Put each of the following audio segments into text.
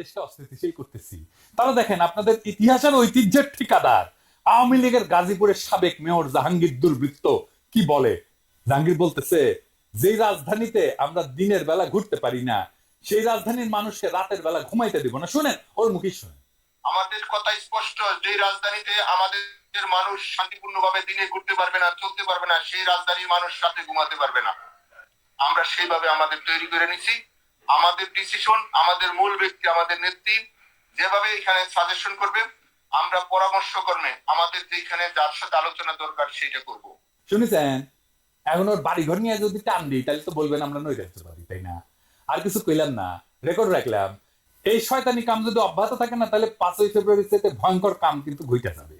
দেশকে অস্থিতিশীল করতেছি। তাহলে দেখেন, আপনাদের ইতিহাসের ঐতিহ্যের ঠিকাদার আওয়ামী লীগের গাজীপুরের সাবেক মেয়র জাহাঙ্গীর দুর্বৃত্ত কি বলে? জাহাঙ্গীর বলতেছে, যেই রাজধানীতে আমরা দিনের বেলা ঘুরতে পারি না, সেই রাজধানীর মানুষকে রাতের বেলা ঘুমাইতে দিব না। শুনেন, ওর মুখে শুনেন। আমাদের কথা স্পষ্ট যে রাজধানীতে আমাদের মানুষ শান্তিপূর্ণভাবে দিনে ঘুরতে পারবে না, চলতে পারবে না, সেই রাজধানীর মানুষ রাতে ঘুমাতে পারবে না। আমরা সেইভাবে আমাদের তৈরি করে নিছি। আমাদের ডিসিশন আমাদের মূল ব্যক্তি, আমাদের নেত্রী, যেভাবে এখানে সাজেশন করবে আমরা পরামর্শ কর্মে আমাদের যেখানে যার সাথে আলোচনা দরকার সেটা করব। শুনেছেন? এখন ওর বাড়ি ঘর নিয়ে যদি টান দিই, তাহলে তো বলবেন আমরা নই রাখতে পারি, তাই না? আর কিছু কইলাম না রেকর্ড রাখলাম। এই শয়তানি কাম যদি অব্যাহত থাকে না, তাহলে পাঁচই ফেব্রুয়ারি থেকে ভয়ঙ্কর কাম কিন্তু ঘুইতে যাবে।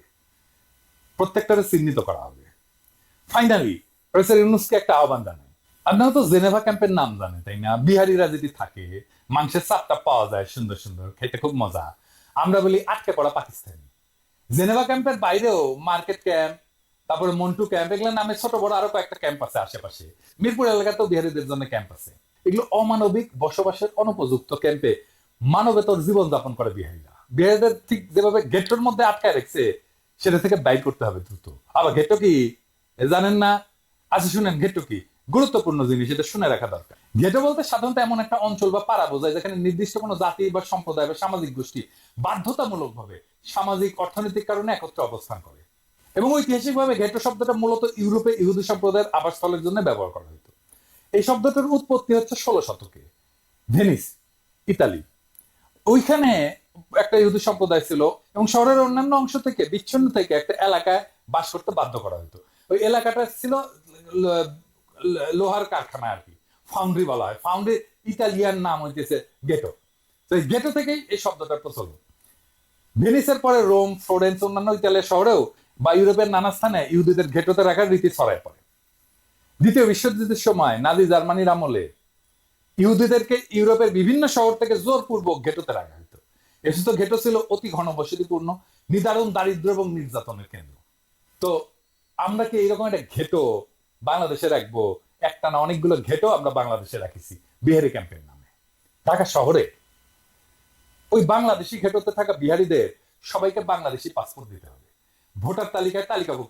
প্রত্যেকটারে চিহ্নিত করা হবে। ফাইনালি প্রফেসর ইউনুসকে একটা আহ্বান জানাই। আপনারা তো জেনেভা ক্যাম্পের নাম জানেন তাই না? বিহারিরা যদি থাকে, মাংসের চাপটা পাওয়া যায় সুন্দর সুন্দর, খেতে খুব মজা। আমরা বলি আটকে পড়া পাকিস্তানি। জেনেভা ক্যাম্পের বাইরেও মার্কেট ক্যাম্প, তারপরে মন্টু ক্যাম্প এগুলো নামে ছোট বড় আরও কয়েকটা ক্যাম্প আছে আশেপাশে। মিরপুর এলাকাতেও বিহারীদের জন্য ক্যাম্প আছে। এগুলো অমানবিক বসবাসের অনুপযুক্ত ক্যাম্পে মানবেতর জীবন যাপন করে বিহারীরা। বিহারিদের ঠিক যেভাবে গেটের মধ্যে আটকায় রেখেছে, সেটা থেকে বাইর করতে হবে দ্রুত। আবার গেটো কি? জানেন না? আচ্ছা শুনেন গেটো কি? গুরুত্বপূর্ণ জিনিস, এটা শুনে রাখা দরকার। গেটো বলতে সাধারণত এমন একটা অঞ্চল বা পাড়া বোঝায় যেখানে নির্দিষ্ট কোনো জাতি বা সম্প্রদায় বা সামাজিক গোষ্ঠী বাধ্যতামূলক ভাবে সামাজিক, অর্থনৈতিক কারণে একত্রে অবস্থান করে। এবং ঐতিহাসিকভাবে ঘেটো শব্দটা মূলত ইউরোপে ইহুদি সম্প্রদায়ের আবাসস্থলের জন্য ব্যবহার করা হতো। এই শব্দটার উৎপত্তি হচ্ছে ষোলো শতকে। Venice, Italy. ওইখানে একটা ইহুদি সম্প্রদায় ছিল এবং শহরের অন্যান্য অংশ থেকে, বিচ্ছিন্ন থেকে একটা এলাকায় বাস করতে বাধ্য করা হতো। ওই এলাকাটা ছিল লোহার কারখানা আর কি। ফাউন্ড্রি বলা হয়। ফাউন্ড্রি ইতালিয়ান নাম হইতেছে গেটো তো এই গেটো থেকেই এই শব্দটার প্রচলন ভেনিসের পরে রোম, ফ্লোরেন্স, অন্যান্য ইতালিয়ার শহরেও বা ইউরোপের নানা স্থানে ইহুদিদের ঘেটোতে রাখার রীতি ছড়ায় পড়ে। দ্বিতীয় বিশ্বযুদ্ধের সময় নাজি জার্মানির আমলে ইহুদিদেরকে ইউরোপের বিভিন্ন শহর থেকে জোরপূর্বক ঘেটোতে রাখা হতো এসব ঘেটো ছিল অতি ঘনবসতিপূর্ণ, নিদারুণ, দারিদ্র এবং নির্যাতনের কেন্দ্র। তো আমরা কি এইরকম একটা ঘেটো বাংলাদেশে রাখব। একটা না অনেকগুলো ঘেটো আমরা বাংলাদেশে রাখিছি, বিহারি ক্যাম্পের নামে। ঢাকা শহরে। ওই বাংলাদেশি ঘেটোতে থাকা বিহারিদের সবাইকে বাংলাদেশি পাসপোর্ট দিতে হবে। ভোটার তালিকায় তালিকাভুক্ত